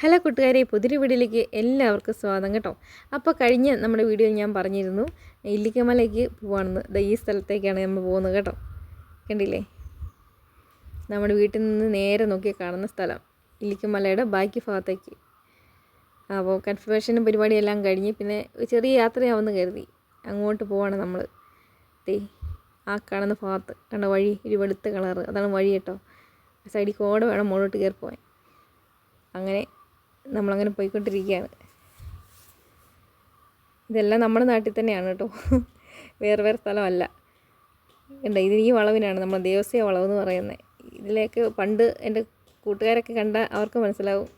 Hello കൂട്ടുകാരെ പുതിയൊരു വീഡിയോയിലേക്ക് എല്ലാവർക്കും സ്വാഗതം കേട്ടോ. അപ്പോൾ കഴിഞ്ഞ നമ്മുടെ വീഡിയോയിൽ ഞാൻ പറഞ്ഞിരുന്നു ഇല്ലിക്കമലയ്ക്ക് പോവാണെന്ന്. ദ ഈ സ്ഥലത്തേക്കാണ് നമ്മൾ പോകുന്നത് കേട്ടോ. കണ്ടില്ലേ? നമ്മുടെ വീട്ടിൽ നിന്ന് നേരെ നോക്കി കാണുന്ന സ്ഥലം ഇല്ലിക്കമലയുടെ ബാക്കി ഭാഗത്തേക്ക്. അപ്പോൾ കൺഫർമേഷനും പരിപാടിയെല്ലാം കഴിഞ്ഞ് പിന്നെ ചെറിയ യാത്രയാവുമെന്ന് കരുതി. അങ്ങോട്ട് പോവാണ് നമ്മൾ. ദേ ആ കാണുന്ന ഭാഗത്ത് കണ്ട വഴി ഒരു വെളുത്ത കളറ്. അതാണ് വഴി കേട്ടോ. സൈഡിൽ കോടെ വേണം മുകളിലോട്ട് കയറി പോകാൻ അങ്ങനെ നമ്മളങ്ങനെ പോയിക്കൊണ്ടിരിക്കുകയാണ്. ഇതെല്ലാം നമ്മുടെ നാട്ടിൽ തന്നെയാണ് കേട്ടോ. വേറെ വേറെ സ്ഥലമല്ല. ഉണ്ട് ഇത് ഈ വളവിനാണ് നമ്മൾ ദേവസ്യ വളവ് എന്ന് പറയുന്നത്. ഇതിലേക്ക് പണ്ട് എന്റെ കൂട്ടുകാരൊക്കെ കണ്ട അവർക്ക് മനസ്സിലാവും.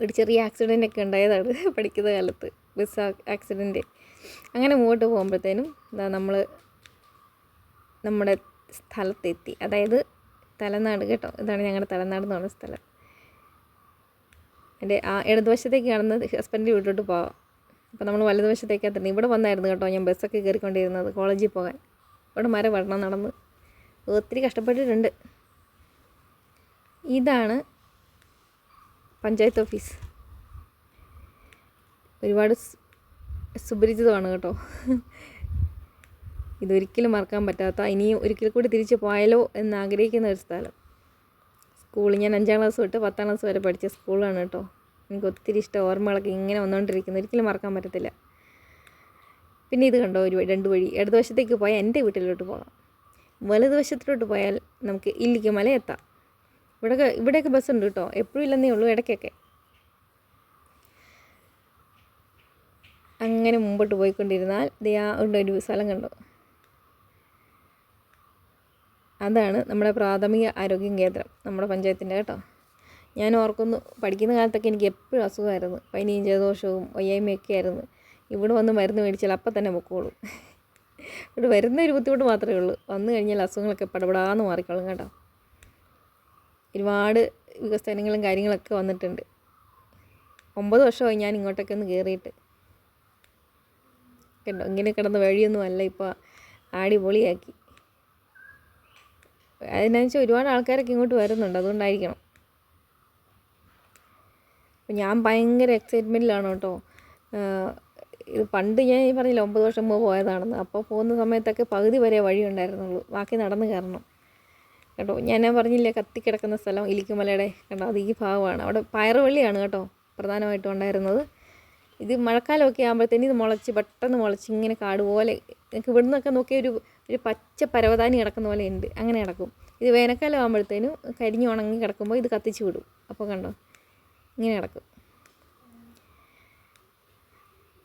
ഒരു ചെറിയ ആക്സിഡന്റ് ഒക്കെ ഉണ്ടായതാണ് പഠിക്കുന്ന കാലത്ത്. ബസ് ആക്സിഡന്റ് അങ്ങനെ മുമ്പോട്ട് പോകുമ്പോഴത്തേനും എന്താ നമ്മൾ നമ്മുടെ സ്ഥലത്തെത്തി. അതായത് തലനാട് കേട്ടോ. ഇതാണ് ഞങ്ങളുടെ തലനാട് എന്ന് പറഞ്ഞ സ്ഥലം. എന്റെ ആ ഇടതുവശത്തേക്ക് കാണുന്നത് ഹസ്ബൻഡിന്റെ വീട്ടിലോട്ട് പോവാം. അപ്പോൾ നമ്മൾ വലതുവശത്തേക്ക് എത്തണം. ഇവിടെ വന്നായിരുന്നു കേട്ടോ ഞാൻ ബസ്സൊക്കെ കയറിക്കൊണ്ടിരുന്നത് കോളേജിൽ പോകാൻ. ഇവിടെ മര വരണം നടന്ന്. ഒത്തിരി കഷ്ടപ്പെട്ടിട്ടുണ്ട്. ഇതാണ് പഞ്ചായത്ത് ഓഫീസ്. ഒരുപാട് സുപരിചിതമാണ് കേട്ടോ. ഇതൊരിക്കലും മറക്കാൻ പറ്റാത്ത ഇനിയും ഒരിക്കൽ കൂടി തിരിച്ചു പോയാലോ എന്ന് ആഗ്രഹിക്കുന്ന ഒരു സ്ഥലം. സ്കൂൾ ഞാൻ അഞ്ചാം ക്ലാസ് തൊട്ട് പത്താം ക്ലാസ് വരെ പഠിച്ച സ്കൂളാണ് കേട്ടോ. എനിക്ക് ഒത്തിരി ഇഷ്ടം ഓർമ്മകളൊക്കെ ഇങ്ങനെ വന്നുകൊണ്ടിരിക്കുന്നു ഒരിക്കലും മറക്കാൻ പറ്റത്തില്ല. പിന്നെ ഇത് കണ്ടോ? ഒരു രണ്ട് വഴി. ഇടതുവശത്തേക്ക് പോയാൽ എന്റെ വീട്ടിലോട്ട് പോകാം വലതുവശത്തിലോട്ട് പോയാൽ നമുക്ക് ഇല്ലിക്കമല എത്താം ഇവിടെയൊക്കെ ഇവിടെയൊക്കെ ഉണ്ട് കേട്ടോ. എപ്പോഴും ഇല്ലെന്നേ ഉള്ളൂ ഇടയ്ക്കൊക്കെ. അങ്ങനെ മുമ്പോട്ട് പോയിക്കൊണ്ടിരുന്നാൽ ദയാ ഉണ്ട് ഒരു സ്ഥലം കണ്ടോ? അതാണ് നമ്മുടെ പ്രാഥമിക ആരോഗ്യ കേന്ദ്രം നമ്മുടെ പഞ്ചായത്തിന്റെ കേട്ടോ. ഞാൻ ഓർക്കുന്നു പഠിക്കുന്ന കാലത്തൊക്കെ എനിക്ക് എപ്പോഴും അസുഖമായിരുന്നു. പനിയും ജലദോഷവും വയ്യായ്മയൊക്കെ ആയിരുന്നു. ഇവിടെ വന്ന് മരുന്ന് മേടിച്ചാൽ അപ്പം തന്നെ പൊക്കോളും. ഇവിടെ വരുന്ന ഒരു ബുദ്ധിമുട്ട് മാത്രമേ ഉള്ളൂ. വന്നു കഴിഞ്ഞാൽ അസുഖങ്ങളൊക്കെ പടപടാന്ന് മാറിക്കോളും കേട്ടോ. ഒരുപാട് വികസനങ്ങളും കാര്യങ്ങളൊക്കെ വന്നിട്ടുണ്ട്. ഒമ്പത് വർഷമായി ഞാൻ ഇങ്ങോട്ടൊക്കെ ഒന്ന് കയറിയിട്ട്. കണ്ടോ ഇങ്ങനെ കിടന്ന വഴിയൊന്നും അല്ല ഇപ്പോൾ അടിപൊളിയാക്കി അതിനനുസരിച്ച് ഒരുപാട് ആൾക്കാരൊക്കെ ഇങ്ങോട്ട് വരുന്നുണ്ട്. അതുകൊണ്ടായിരിക്കണം. ഞാൻ ഭയങ്കര എക്സൈറ്റ്മെന്റിലാണ് കേട്ടോ. ഇത് പണ്ട് ഞാൻ ഈ പറഞ്ഞില്ല ഒമ്പത് വർഷം മുമ്പ് പോയതാണെന്ന്. അപ്പോൾ പോകുന്ന സമയത്തൊക്കെ പകുതി വരെ വഴി ഉണ്ടായിരുന്നുള്ളൂ. ബാക്കി നടന്ന് കയറണം. കേട്ടോ ഞാൻ പറഞ്ഞില്ലേ കത്തിക്കിടക്കുന്ന സ്ഥലം ഇലിക്കുമലയുടെ. കേട്ടോ അത് ഈ ഭാഗമാണ്. അവിടെ പയറുവള്ളിയാണ് കേട്ടോ പ്രധാനമായിട്ടും ഉണ്ടായിരുന്നത്. ഇത് മഴക്കാലമൊക്കെ ആകുമ്പോഴത്തേന് ഇത് മുളച്ച് പെട്ടെന്ന് മുളച്ച് ഇങ്ങനെ കാട് പോലെ. നിങ്ങൾക്ക് ഇവിടുന്നൊക്കെ നോക്കിയ ഒരു ഒരു പച്ച പരവതാനി കിടക്കുന്ന പോലെ ഉണ്ട്. അങ്ങനെ കിടക്കും. ഇത് വേനൽക്കാലം ആകുമ്പോഴത്തേനും കരിഞ്ഞ് ഉണങ്ങി കിടക്കുമ്പോൾ ഇത് കത്തിച്ച് വിടും. അപ്പോൾ കണ്ടോ? ഇങ്ങനെ കിടക്കും.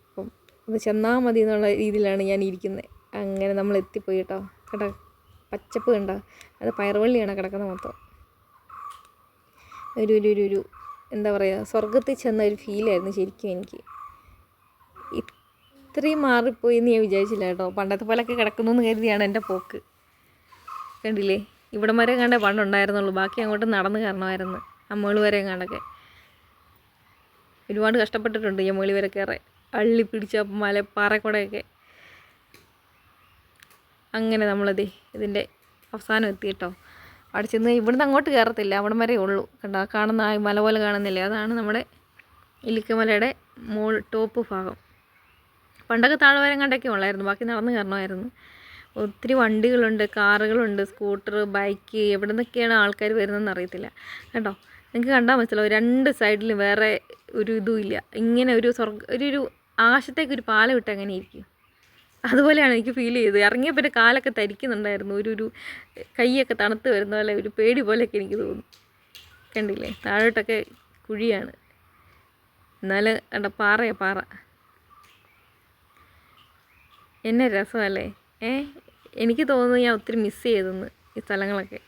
അപ്പം അത് ചെന്നാൽ മതി എന്നുള്ള രീതിയിലാണ് ഞാൻ ഇരിക്കുന്നത് അങ്ങനെ നമ്മൾ എത്തിപ്പോയി കേട്ടോ കേട്ടോ പച്ചപ്പ് കണ്ടോ? അത് പയറുവള്ളിയാണ് കിടക്കുന്ന മൊത്തം. ഒരു ഒരു ഒരു ഒരു എന്താ പറയുക സ്വർഗത്തിൽ ചെന്ന ഒരു ഫീലായിരുന്നു ശരിക്കും എനിക്ക്. ഇത്രയും മാറിപ്പോയി എന്ന് ഞാൻ വിചാരിച്ചില്ല കേട്ടോ. പണ്ടത്തെ പോലൊക്കെ കിടക്കുന്നു എന്ന് കരുതിയാണ് എന്റെ പോക്ക്. കണ്ടില്ലേ? ഇവിടം വരെ കണ്ടേ പണ്ടുണ്ടായിരുന്നുള്ളൂ. ബാക്കി അങ്ങോട്ട് നടന്ന് കയറണമായിരുന്നു. അമ്മകൾ വരെ കണ്ടൊക്കെ ഒരുപാട് കഷ്ടപ്പെട്ടിട്ടുണ്ട് മുകളിൽ വരെ കയറി അള്ളി പിടിച്ച മല പാറക്കൂടെയൊക്കെ. അങ്ങനെ നമ്മളത് ഇതിന്റെ അവസാനം എത്തി കേട്ടോ. അവിടെ ചെന്ന് ഇവിടുന്ന് അങ്ങോട്ട് കയറത്തില്ല. അവിടം വരെ ഉള്ളൂ. കണ്ടോ? കാണുന്ന ആ മല പോലെ കാണുന്നില്ലേ? അതാണ് നമ്മുടെ ഇല്ലിക്കമലയുടെ മോൾ ടോപ്പ് ഭാഗം. പണ്ടൊക്കെ താഴ്വാരം കണ്ടൊക്കെ ഉള്ളായിരുന്നു. ബാക്കി നടന്ന് കയറണമായിരുന്നു. ഒത്തിരി വണ്ടികളുണ്ട് കാറുകളുണ്ട് സ്കൂട്ടർ ബൈക്ക് എവിടെ നിന്നൊക്കെയാണ് ആൾക്കാർ വരുന്നതെന്ന് അറിയത്തില്ല. കേട്ടോ? നിങ്ങൾക്ക് കണ്ടാൽ മനസ്സിലാവും. രണ്ട് സൈഡിലും വേറെ ഒരു ഇതും ഇല്ല. ഇങ്ങനെ ഒരു സ്വർഗ ഒരു ഒരു ആകാശത്തേക്ക് ഒരു പാലം ഇട്ട് അങ്ങനെ ഇരിക്കും. അതുപോലെയാണ് എനിക്ക് ഫീൽ ചെയ്തത്. ഇറങ്ങിയപ്പോൾ എന്റെ കാലൊക്കെ തരിക്കുന്നുണ്ടായിരുന്നു. ഒരു ഒരു കൈയൊക്കെ തണുത്ത് വരുന്ന പോലെ ഒരു പേടി പോലെയൊക്കെ എനിക്ക് തോന്നുന്നു കണ്ടില്ലേ? താഴോട്ടൊക്കെ കുഴിയാണ്. എന്നാൽ കണ്ട? പാറയാ പാറ. എന്നെ രസമല്ലേ? ഏ? എനിക്ക് തോന്നുന്നു ഞാൻ ഒത്തിരി മിസ് ചെയ്തെന്ന് ഈ സ്ഥലങ്ങളൊക്കെ.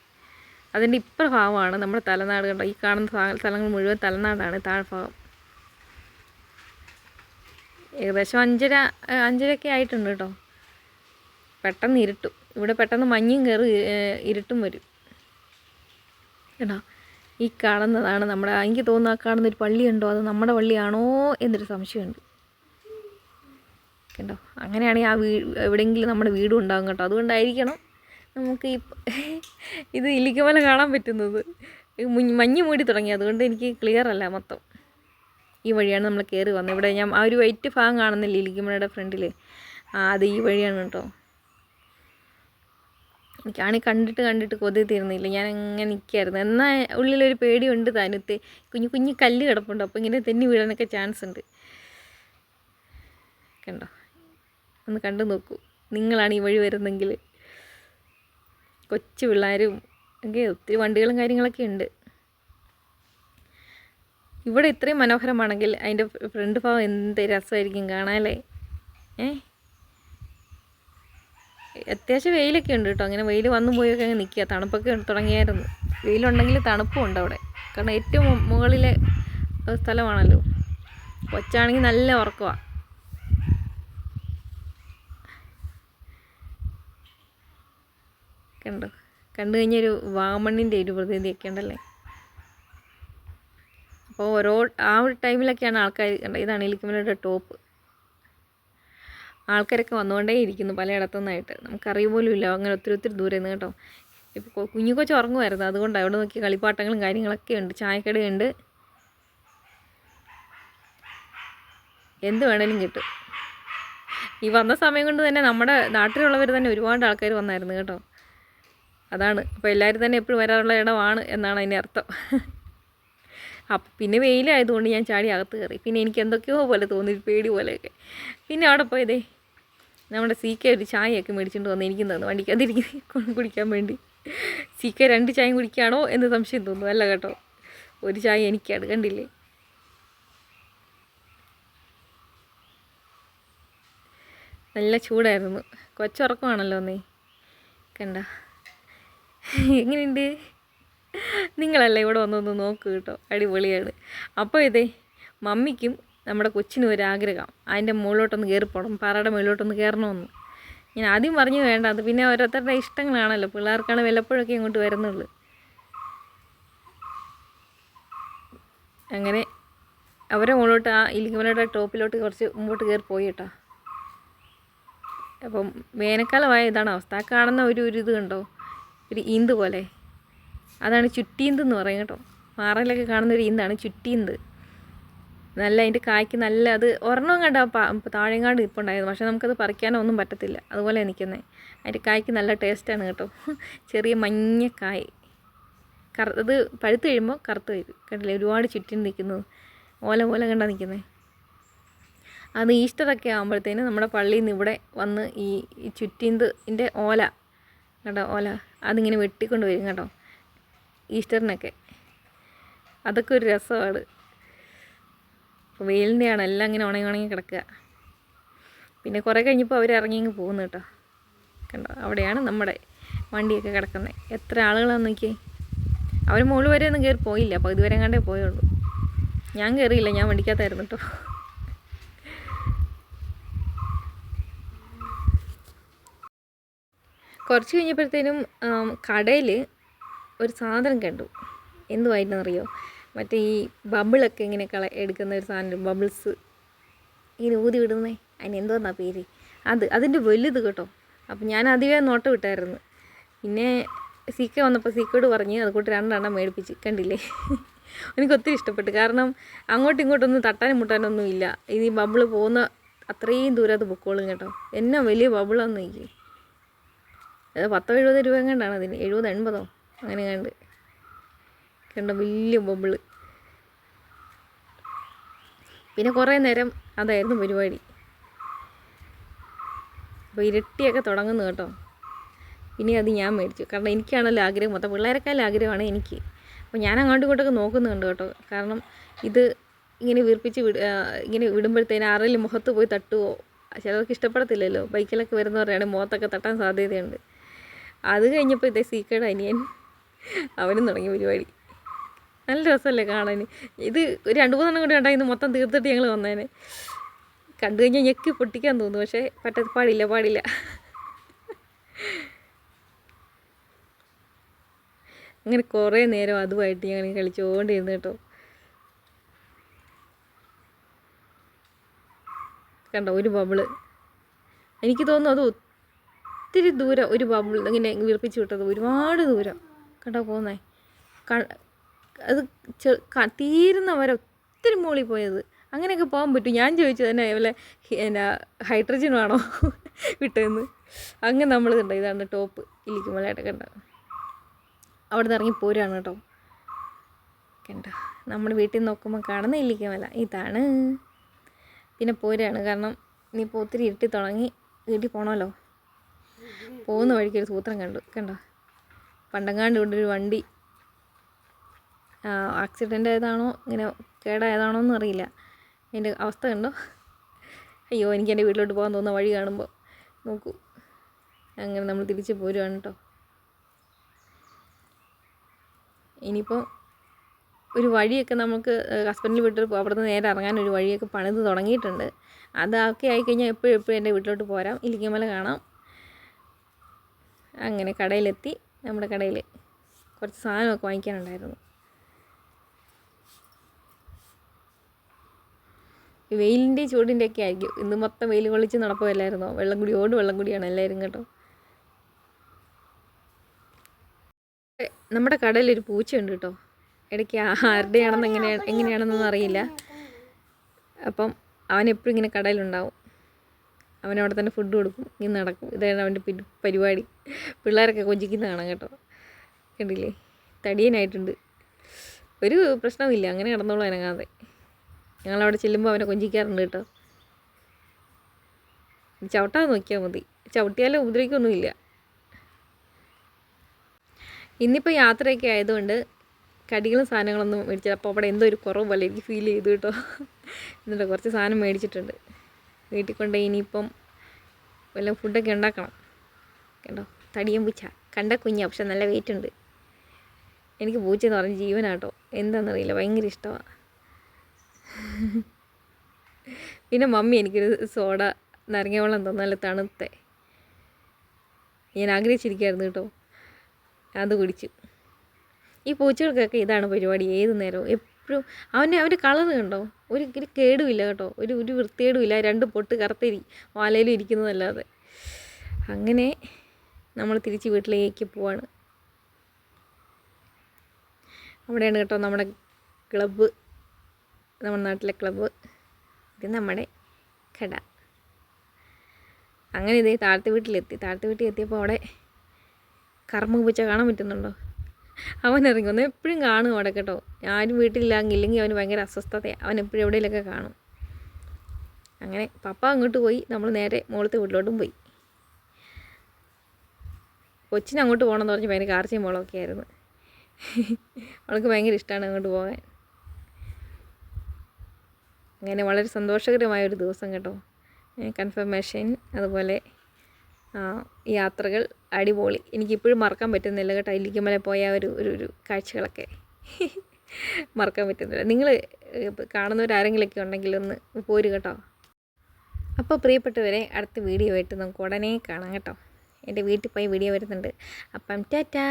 അതിന്റെ ഇപ്പുറ ഭാഗമാണ് നമ്മുടെ തലനാട് കണ്ടോ? ഈ കാണുന്ന സ്ഥലങ്ങൾ മുഴുവൻ തലനാടാണ് താഴ്ഭാഗം ഏകദേശം അഞ്ചര അഞ്ചരയൊക്കെ ആയിട്ടുണ്ട് കേട്ടോ. പെട്ടെന്ന് ഇരുട്ടും. ഇവിടെ പെട്ടെന്ന് മഞ്ഞും കയറി ഇരുട്ടും വരും. കേട്ടോ ഈ കാണുന്നതാണ് നമ്മുടെ എനിക്ക് തോന്നുന്നു ആ കാണുന്നൊരു പള്ളിയുണ്ടോ അത് നമ്മുടെ പള്ളിയാണോ എന്നൊരു സംശയമുണ്ട്. കണ്ടോ? അങ്ങനെയാണെങ്കിൽ ആ വീ എവിടെയെങ്കിലും നമ്മുടെ വീടും ഉണ്ടാകും കേട്ടോ. അതുകൊണ്ടായിരിക്കണം നമുക്ക് ഈ ഇത് ഇല്ലിക്കമല കാണാൻ പറ്റുന്നത്. മഞ്ഞ് മൂടി തുടങ്ങി. അതുകൊണ്ട് എനിക്ക് ക്ലിയർ അല്ല മൊത്തം. ഈ വഴിയാണ് നമ്മൾ കയറി വന്നത്. ഇവിടെ ഞാൻ ആ ഒരു വൈറ്റ് ഭാഗം കാണുന്നില്ല ഇല്ലിക്കമലയുടെ ഫ്രണ്ടിൽ ആ അത് ഈ വഴിയാണ് കേട്ടോ. എനിക്കാണെങ്കിൽ കണ്ടിട്ട് കണ്ടിട്ട് കൊതി തീർന്നില്ല. ഞാൻ അങ്ങനെ നിൽക്കായിരുന്നു എന്നാൽ ഉള്ളിലൊരു പേടിയുണ്ട് താനത്ത്. കുഞ്ഞു കുഞ്ഞു കല്ല് കിടപ്പുണ്ട്. അപ്പോൾ ഇങ്ങനെ തെന്നി വീഴാനൊക്കെ ചാൻസ് ഉണ്ട്. കണ്ടോ? ഒന്ന് കണ്ടു നോക്കൂ. നിങ്ങളാണ് ഈ വഴി വരുന്നെങ്കിൽ. കൊച്ചു പിള്ളേരും ഒക്കെ ഒത്തിരി വണ്ടികളും കാര്യങ്ങളൊക്കെ ഉണ്ട്. ഇവിടെ ഇത്രയും മനോഹരമാണെങ്കിൽ അതിന്റെ ഫ്രണ്ട് ഭാഗം എന്ത് രസമായിരിക്കും കാണാനല്ലേ ഏ? അത്യാവശ്യം വെയിലൊക്കെ ഉണ്ട് കേട്ടോ. അങ്ങനെ വെയിൽ വന്നു പോയൊക്കെ അങ്ങ് നിൽക്കുക. തണുപ്പൊക്കെ തുടങ്ങിയായിരുന്നു. വെയിലുണ്ടെങ്കിൽ തണുപ്പും ഉണ്ട് അവിടെ. കാരണം ഏറ്റവും മുകളിലെ സ്ഥലമാണല്ലോ. കൊച്ചാണെങ്കിൽ നല്ല ഉറക്കമാണ് കണ്ടോ. കണ്ടു കഴിഞ്ഞൊരു വാമണ്ണിന്റെ ഒരു പ്രതിനിധിയൊക്കെ ഉണ്ടല്ലേ? അപ്പോൾ ഓരോ ആ ഒരു ടൈമിലൊക്കെയാണ് ആൾക്കാർ കണ്ടത്. ഇതാണ് ഇലിക്കുമലയുടെ ടോപ്പ് ആൾക്കാരൊക്കെ വന്നുകൊണ്ടേ ഇരിക്കുന്നു പലയിടത്തു നിന്നായിട്ട് നമുക്കറിയ പോലും ഇല്ല അങ്ങനെ ഒത്തിരി ഒത്തിരി ദൂരെ നിന്ന് കേട്ടോ. ഇപ്പോൾ കുഞ്ഞു കൊച്ചു ഉറങ്ങുമായിരുന്നു. അതുകൊണ്ട് അവിടെ നോക്കി കളിപ്പാട്ടങ്ങളും കാര്യങ്ങളൊക്കെ ഉണ്ട്. ചായക്കടയുണ്ട് എന്ത് വേണേലും കിട്ടും. ഈ വന്ന സമയം കൊണ്ട് തന്നെ നമ്മുടെ നാട്ടിലുള്ളവർ തന്നെ ഒരുപാട് ആൾക്കാർ വന്നായിരുന്നു കേട്ടോ. അതാണ്. അപ്പോൾ എല്ലാവരും തന്നെ എപ്പോഴും വരാറുള്ള ഇടമാണ് എന്നാണ് അതിന്റെ അർത്ഥം. അപ്പം പിന്നെ വെയിലായതുകൊണ്ട് ഞാൻ ചാടി അകത്ത് കയറി. പിന്നെ എനിക്ക് എന്തൊക്കെയോ പോലെ തോന്നി പേടി പോലെയൊക്കെ. പിന്നെ അവിടെ പോയതേ നമ്മുടെ സി കെ ഒരു ചായയൊക്കെ മേടിച്ചുകൊണ്ട് വന്ന് എനിക്ക് തന്നു. വണ്ടിക്കകത്തിരിക്കുന്ന കുടിക്കാൻ വേണ്ടി. സി കെ രണ്ട് ചായയും കുടിക്കുകയാണോ എന്ന് സംശയം തോന്നുന്നു. അല്ല കേട്ടോ. ഒരു ചായ എനിക്കാണ് കണ്ടില്ലേ? നല്ല ചൂടായിരുന്നു. കൊച്ചുറക്കമാണല്ലോ നീ. കണ്ട? എങ്ങനെയുണ്ട്? നിങ്ങളല്ലേ ഇവിടെ വന്നൊന്ന് നോക്ക് കേട്ടോ. അടിപൊളിയാണ്. അപ്പോൾ ഇതേ മമ്മിക്കും നമ്മുടെ കൊച്ചിനും ഒരു ആഗ്രഹം. അതിന്റെ മുകളിലോട്ടൊന്ന് കയറിപ്പോണം. പാറയുടെ മുകളിലോട്ടൊന്ന് കയറണമെന്ന്. ഞാൻ ആദ്യം പറഞ്ഞു വേണ്ട. അത് പിന്നെ ഓരോരുത്തരുടെ ഇഷ്ടങ്ങളാണല്ലോ. പിള്ളേർക്കാണ് വല്ലപ്പോഴൊക്കെ ഇങ്ങോട്ട് വരുന്നുള്ളൂ അങ്ങനെ അവരെ മുകളിലോട്ട് ആ ഇലിങ്ങമലയുടെ ടോപ്പിലോട്ട് കുറച്ച് മുമ്പോട്ട് കയറി പോയി കേട്ടോ. അപ്പം വേനൽക്കാലമായ ഇതാണ് അവസ്ഥ. കാണുന്ന ഒരു ഒരു ഇത് കണ്ടോ? ഒരു ഈന്ത് പോലെ. അതാണ് ചുറ്റീന്ത് എന്ന് പറയും കേട്ടോ. പാറയിലൊക്കെ കാണുന്ന ഒരു ഈന്താണ് ചുറ്റീന്ത് നല്ല അതിന്റെ കായ്ക്ക് നല്ല അത് ഒരെണ്ണം കണ്ട താഴെങ്ങാണ്ട് ഇപ്പുണ്ടായിരുന്നു. പക്ഷേ നമുക്കത് പറിക്കാനോ ഒന്നും പറ്റത്തില്ല. അതുപോലെ നിൽക്കുന്നത് അതിന്റെ കായ്ക്ക് നല്ല ടേസ്റ്റാണ് കേട്ടോ. ചെറിയ മഞ്ഞ കായ്. കറ അത് പഴുത്ത് കഴിയുമ്പോൾ കറുത്ത് വരും. കണ്ടില്ലേ? ഒരുപാട് ചുറ്റും നിൽക്കുന്നത് ഓല പോലെ കണ്ടാ നിൽക്കുന്നത് അത് ഈസ്റ്ററൊക്കെ ആകുമ്പോഴത്തേന് നമ്മുടെ പള്ളിയിൽ നിന്ന് ഇവിടെ വന്ന് ഈ ചുറ്റീന്തിന്റെ ഓല കേട്ടോ ഓല അതിങ്ങനെ വെട്ടിക്കൊണ്ട് വരും കേട്ടോ ഈസ്റ്ററിനൊക്കെ. അതൊക്കെ ഒരു രസമാണ്. വെയിലിന്റെയാണ് എല്ലാം ഇങ്ങനെ ഉണങ്ങി ഉണങ്ങി കിടക്കുക. പിന്നെ കുറേ കഴിഞ്ഞപ്പോൾ അവർ ഇറങ്ങി ഇങ്ങ് പോകുന്നു കേട്ടോ. കണ്ടോ? അവിടെയാണ് നമ്മുടെ വണ്ടിയൊക്കെ കിടക്കുന്നത്. എത്ര ആളുകളാന്ന് നോക്കിയേ? അവർ മുകളിൽ വരെ ഒന്നും കയറി പോയില്ല. അപ്പോൾ ഇതുവരെ കണ്ടേ പോയുള്ളൂ. ഞാൻ കയറിയില്ല ഞാൻ വണ്ടിക്കകത്തായിരുന്നു കേട്ടോ. കുറച്ച് കഴിഞ്ഞപ്പോഴത്തേനും കടയിൽ ഒരു സാധനം കണ്ടു. എന്തുവായിരുന്നറിയോ? മറ്റേ ഈ ബബിളൊക്കെ ഇങ്ങനെ കള എടുക്കുന്ന ഒരു സാധനം ബബിൾസ്. ഇങ്ങനെ ഊതി വിടുന്നേ അതിന് എന്തോന്നാ പേര്? അത് അതിന്റെ വലുത് കേട്ടോ. അപ്പം ഞാൻ അധികം നോട്ടം വിട്ടായിരുന്നു പിന്നെ സീക്ക വന്നപ്പോൾ സിക്കോട് പറഞ്ഞ് അതുകൂട്ട് രണ്ടെണ്ണം മേടിപ്പിച്ച്. കണ്ടില്ലേ? എനിക്ക് ഒത്തിരി ഇഷ്ടപ്പെട്ടു. കാരണം അങ്ങോട്ടും ഇങ്ങോട്ടൊന്നും തട്ടാനും മുട്ടാനൊന്നും ഇല്ല. ഇത് ഈ ബബിൾ പോകുന്ന അത്രയും ദൂരം അത് പൊക്കോളും കേട്ടോ. എന്നാ വലിയ ബബിളൊന്നും നോക്കി അത് പത്തോ എഴുപത് രൂപ എങ്ങാണ്ടാണ് അതിന്. എഴുപത് എൺപതോ? അങ്ങനെ കണ്ട്. കണ്ട വലിയ ബബിൾ. പിന്നെ കുറേ നേരം അതായിരുന്നു പരിപാടി. അപ്പോൾ ഇരട്ടിയൊക്കെ തുടങ്ങുന്നു കേട്ടോ. ഇനി അത് ഞാൻ മേടിച്ചു. കാരണം എനിക്കാണല്ലോ ആഗ്രഹം. മൊത്തം പിള്ളേരെക്കാളും ആഗ്രഹമാണ് എനിക്ക്. അപ്പോൾ ഞാൻ അങ്ങോട്ടും ഇങ്ങോട്ടൊക്കെ നോക്കുന്നുണ്ട് കേട്ടോ. കാരണം ഇത് ഇങ്ങനെ വീർപ്പിച്ച് വിട ഇങ്ങനെ വിടുമ്പോഴത്തേന് ആരെങ്കിലും മുഖത്ത് പോയി തട്ടുവോ? ചിലർക്ക് ഇഷ്ടപ്പെടത്തില്ലല്ലോ. ബൈക്കിലൊക്കെ വരുന്നവരാണെങ്കിൽ മുഖത്തൊക്കെ തട്ടാൻ സാധ്യതയുണ്ട്. അത് കഴിഞ്ഞപ്പോൾ ഇതേ സീക്കേട് അനിയൻ അവനും തുടങ്ങി പരിപാടി. നല്ല രസമല്ലേ കാണാൻ ഇത് ഒരു രണ്ട് മൂന്നെണ്ണം കൂടി ഉണ്ടായിരുന്നു മൊത്തം തീർത്തിട്ട് ഞങ്ങൾ വന്നേനെ. കണ്ടു കഴിഞ്ഞാൽ ഞെക്കി പൊട്ടിക്കാൻ തോന്നുന്നു പക്ഷേ പറ്റ പാടില്ല പാടില്ല. അങ്ങനെ കുറേ നേരം അതുമായിട്ട് ഞങ്ങൾ കളിച്ചുകൊണ്ടിരുന്നു കേട്ടോ. കണ്ടോ ഒരു ബബിൾ എനിക്ക് തോന്നുന്നു അത് ഒത്തിരി ദൂരം ഒരു ബബിൾ ഇങ്ങനെ വീർപ്പിച്ച് വിട്ടത്. ഒരുപാട് ദൂരം. കണ്ടോ പോകുന്നേ? അത് തീരുന്ന വരെ ഒത്തിരി മുകളിൽ പോയത്. അങ്ങനെയൊക്കെ പോകാൻ പറ്റും. ഞാൻ ചോദിച്ചു തന്നെ വല്ല എന്നാ ഹൈഡ്രജൻ വേണോ വിട്ടതെന്ന് അങ്ങനെ നമ്മൾ കണ്ടോ ഇതാണ് ടോപ്പ് ഇല്ലിക്കുമലയുടെ കണ്ട. അവിടെ നിന്ന് ഇറങ്ങി പോരാണ് കേട്ടോ. കണ്ട? നമ്മൾ വീട്ടിൽ നോക്കുമ്പോൾ കാണുന്ന ഇല്ലിക്കുമല ഇതാണ്. പിന്നെ പോരാണ് കാരണം ഇനിയിപ്പോൾ ഒത്തിരി ഇരുട്ടി തുടങ്ങി വീട്ടിൽ പോകണമല്ലോ പോകുന്ന വഴിക്ക് ഒരു സൂത്രം കണ്ടു. കണ്ടോ? പണ്ടങ്ങാണ്ട് ഒരു വണ്ടി ആക്സിഡന്റ് ആയതാണോ ഇങ്ങനെ കേടായതാണോ ഒന്നും അറിയില്ല. അതിന്റെ അവസ്ഥ കണ്ടോ? അയ്യോ എനിക്ക് എന്റെ വീട്ടിലോട്ട് പോകാൻ തോന്നുന്ന വഴി കാണുമ്പോൾ നോക്കൂ. അങ്ങനെ നമ്മൾ തിരിച്ച് പോരുവാണ് കേട്ടോ. ഇനിയിപ്പോൾ ഒരു വഴിയൊക്കെ നമുക്ക് ഹസ്ബൻഡിൽ വിട്ട് അവിടെ നിന്ന് നേരെ ഇറങ്ങാൻ ഒരു വഴിയൊക്കെ പണിത് തുടങ്ങിയിട്ടുണ്ട്. അതൊക്കെ ആയിക്കഴിഞ്ഞാൽ എപ്പോഴും എപ്പോഴും എന്റെ വീട്ടിലോട്ട് പോരാം. ഇല്ലിക്കമല കാണാം. അങ്ങനെ കടയിലെത്തി. നമ്മുടെ കടയിൽ കുറച്ച് സാധനമൊക്കെ വാങ്ങിക്കാനുണ്ടായിരുന്നു. വെയിലിന്റെ ചൂടിന്റെ ഒക്കെ ആയിരിക്കും. ഇന്ന് മൊത്തം വെയിൽ കൊള്ളിച്ച് നടപ്പല്ലായിരുന്നോ വെള്ളം കുടിയോട് വെള്ളം കുടിയാണ് എല്ലാവരും കേട്ടോ. നമ്മുടെ കടയിലൊരു പൂച്ചയുണ്ട് കേട്ടോ. ഇടയ്ക്ക് ആരുടെയാണെന്ന് എങ്ങനെയാണ് എങ്ങനെയാണെന്നൊന്നും അറിയില്ല. അപ്പം അവൻ എപ്പോഴും ഇങ്ങനെ കടയിലുണ്ടാവും. അവൻ അവിടെ തന്നെ ഫുഡ് കൊടുക്കും. ഇങ്ങനെ നടക്കും. ഇതാണ് അവന്റെ പിന്നെ പരിപാടി. പിള്ളേരൊക്കെ കൊഞ്ചിക്കുന്ന കാണാം കേട്ടോ. കണ്ടില്ലേ? തടിയനായിട്ടുണ്ട്. ഒരു പ്രശ്നമില്ല അങ്ങനെ കിടന്നോളൂ അനങ്ങാതെ. ഞങ്ങളവിടെ ചെല്ലുമ്പോൾ അവനെ കൊഞ്ചിക്കാറുണ്ട് കേട്ടോ. ചവിട്ടാൻ നോക്കിയാൽ മതി. ചവിട്ടിയാലും ഉപദ്രവിക്കൊന്നുമില്ല ഇന്നിപ്പോൾ യാത്രയൊക്കെ ആയതുകൊണ്ട് കടികളും സാധനങ്ങളൊന്നും മേടിച്ചില്ല. അപ്പോൾ അവിടെ എന്തോ ഒരു കുറവ് പോലെ എനിക്ക് ഫീൽ ചെയ്തു കേട്ടോ. എന്നിട്ട് കുറച്ച് സാധനം മേടിച്ചിട്ടുണ്ട്. വീട്ടിൽ കൊണ്ട് ഇനിയിപ്പം വല്ല ഫുഡൊക്കെ ഉണ്ടാക്കണം. കേട്ടോ? തടിയും പൂച്ച. കണ്ട കുഞ്ഞാ പക്ഷെ നല്ല വെയിറ്റ് ഉണ്ട്. എനിക്ക് പൂച്ച എന്ന് പറഞ്ഞ ജീവനാട്ടോ എന്താണെന്നറിയില്ല ഭയങ്കര ഇഷ്ടമാണ് പിന്നെ മമ്മി എനിക്കൊരു സോഡ നാരങ്ങ വെള്ളം തന്നു നല്ല തണുത്തെ. ഞാൻ ആഗ്രഹിച്ചിരിക്കുകയായിരുന്നു കേട്ടോ. അത് കുടിച്ചു. ഈ പൂച്ചകൾക്കൊക്കെ ഇതാണ് പരിപാടി. ഏത് നേരവും എപ്പോഴും അവന്റെ അവന്റെ കളർ കണ്ടോ? ഒരു ഒരു കേടുമില്ല കേട്ടോ. ഒരു ഒരു വൃത്തികേടുമില്ല. രണ്ട് പൊട്ട് കറുത്തിരി വാലയിലും ഇരിക്കുന്നതല്ലാതെ. അങ്ങനെ നമ്മൾ തിരിച്ച് വീട്ടിലേക്ക് പോവാണ്. അവിടെയാണ് കേട്ടോ നമ്മുടെ ക്ലബ്ബ്. നമ്മുടെ നാട്ടിലെ ക്ലബ്ബ്. ഇത് നമ്മുടെ കട. അങ്ങനെ ഇതേ താഴത്തെ വീട്ടിലെത്തി. താഴത്തെ വീട്ടിൽ എത്തിയപ്പോൾ അവിടെ കർമ്മ പൂച്ച കാണാൻ പറ്റുന്നുണ്ടോ? അവൻ ഇറങ്ങി വന്നു എപ്പോഴും കാണും അവിടെ കേട്ടോ. ആരും വീട്ടിലില്ലെങ്കിൽ അവന് ഭയങ്കര അസ്വസ്ഥതയാണ് അവൻ എപ്പോഴും എവിടെയെങ്കിലൊക്കെ കാണും. അങ്ങനെ പപ്പ അങ്ങോട്ട് പോയി. നമ്മൾ നേരെ മുകളത്തെ വീട്ടിലോട്ടും പോയി. കൊച്ചിന് അങ്ങോട്ട് പോകണമെന്ന് പറഞ്ഞ് ഭയങ്കര കാർച്ചയും മോളൊക്കെ ആയിരുന്നു. അവൾക്ക് ഭയങ്കര ഇഷ്ടമാണ് അങ്ങോട്ട് പോകാൻ. അങ്ങനെ വളരെ സന്തോഷകരമായ ഒരു ദിവസം കേട്ടോ. കൺഫർമേഷൻ അതുപോലെ യാത്രകൾ അടിപൊളി. എനിക്കിപ്പോഴും മറക്കാൻ പറ്റുന്നില്ല കേട്ടോ. ഇല്ലിക്കുമല പോയ ഒരു ഒരു ഒരു കാഴ്ചകളൊക്കെ. മറക്കാൻ പറ്റുന്നില്ല. നിങ്ങൾ കാണുന്നവരാരെങ്കിലൊക്കെ ഉണ്ടെങ്കിൽ ഒന്ന് പോര് കേട്ടോ. അപ്പോൾ പ്രിയപ്പെട്ടവരെ അടുത്ത വീഡിയോ ആയിട്ട് നമുക്ക് ഉടനെ കാണാം കേട്ടോ. എന്റെ വീട്ടിൽ പോയി വീഡിയോ വരുന്നുണ്ട്. അപ്പം ടാറ്റാ!